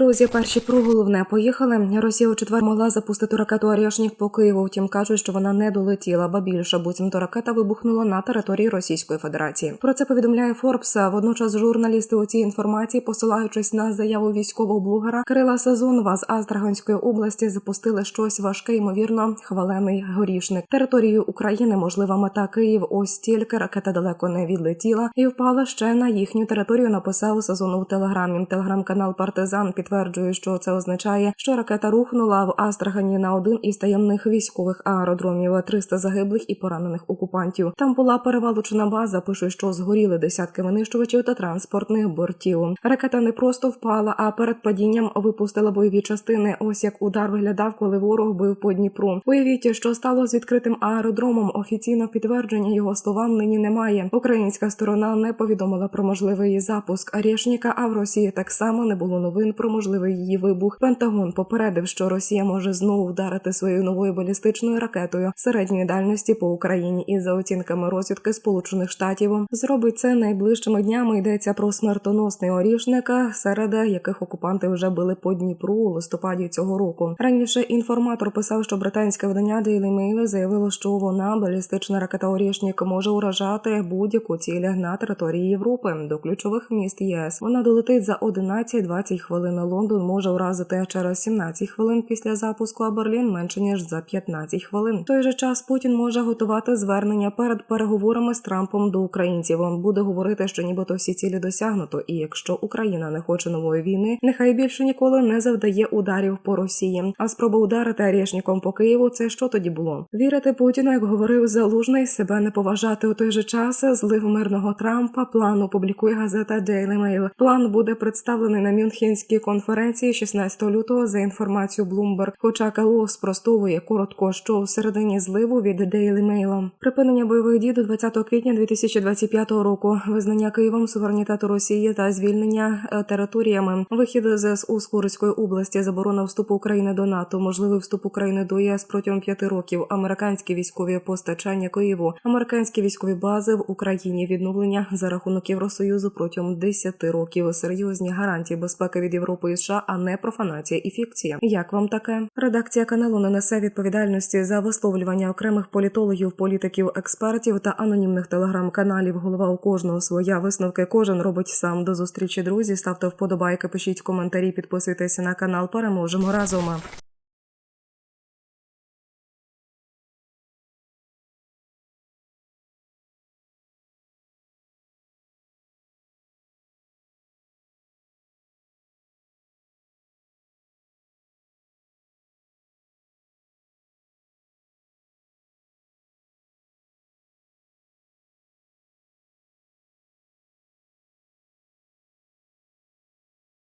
Друзі, перші про головне поїхали. Росія у четвер могла запустити ракету Арішнік по Києву. Втім, кажуть, що вона не долетіла, ба більше буцімто ракета вибухнула на території Російської Федерації. Про це повідомляє Форбс. Водночас журналісти у цій інформації, посилаючись на заяву військового блогера Кирила Сазонова з Астраханської області, запустили щось важке, ймовірно, хвалений горішник. Територію України можлива мета Київ. Ось тільки ракета далеко не відлетіла і впала ще на їхню територію. Написав Сазонов у телеграмі. Телеграм-канал Партизан підтверджує, що це означає, що ракета рухнула в Астрахані на один із таємних військових аеродромів. 300 загиблих і поранених окупантів. Там була перевалочена база. Пишуть, що згоріли десятки винищувачів та транспортних бортів. Ракета не просто впала, а перед падінням випустила бойові частини. Ось як удар виглядав, коли ворог бив по Дніпру. Уявіть, що стало з відкритим аеродромом. Офіційно підтвердження його словам нині немає. Українська сторона не повідомила про можливий запуск Арєшніка, а в Росії так само не було новин про можливий її вибух. Пентагон попередив, що Росія може знову вдарити своєю новою балістичною ракетою середньої дальності по Україні. І за оцінками розвідки Сполучених Штатів зробить це найближчими днями. Йдеться про смертоносний орішник, серед яких окупанти вже били по Дніпру у листопаді цього року. Раніше інформатор писав, що британське видання Daily Mail заявило, що вона балістична ракета Орішнік може уражати будь-яку ціль на території Європи до ключових міст ЄС. Вона долетить за 11-20 хвилин. Лондон може уразити через 17 хвилин після запуску, а Берлін менше ніж за 15 хвилин. В той же час Путін може готувати звернення перед переговорами з Трампом до українців. Він буде говорити, що нібито всі цілі досягнуто, і якщо Україна не хоче нової війни, нехай більше ніколи не завдає ударів по Росії. А спроба ударити Арєшніком по Києву це що тоді було? Вірити Путіну, як говорив Залужний, себе не поважати у той же час. Злив мирного Трампа. План опублікує газета Daily Mail. План буде представлений на Мюнхенській конференції 16 лютого за інформацією Bloomberg. Хоча Кало спростовує коротко, що всередині зливу від Daily Mail. Припинення бойових дій до 20 квітня 2025 року. Визнання Києвом суверенітету Росії та звільнення е, територіями. Вихід ЗСУ з Курської області. Заборона вступу України до НАТО. Можливий вступ України до ЄС протягом п'яти років. Американські військові постачання Києву. Американські військові бази в Україні. Відновлення за рахунок Євросоюзу протягом 10 років. Серйозні гарантії безпеки від Європи а не профанація і фікція. Як вам таке? Редакція каналу не несе відповідальності за висловлювання окремих політологів, політиків, експертів та анонімних телеграм-каналів. Голова у кожного своя висновки. Кожен робить сам. До зустрічі, друзі. Ставте вподобайки, пишіть коментарі, підписуйтесь на канал. Переможемо разом.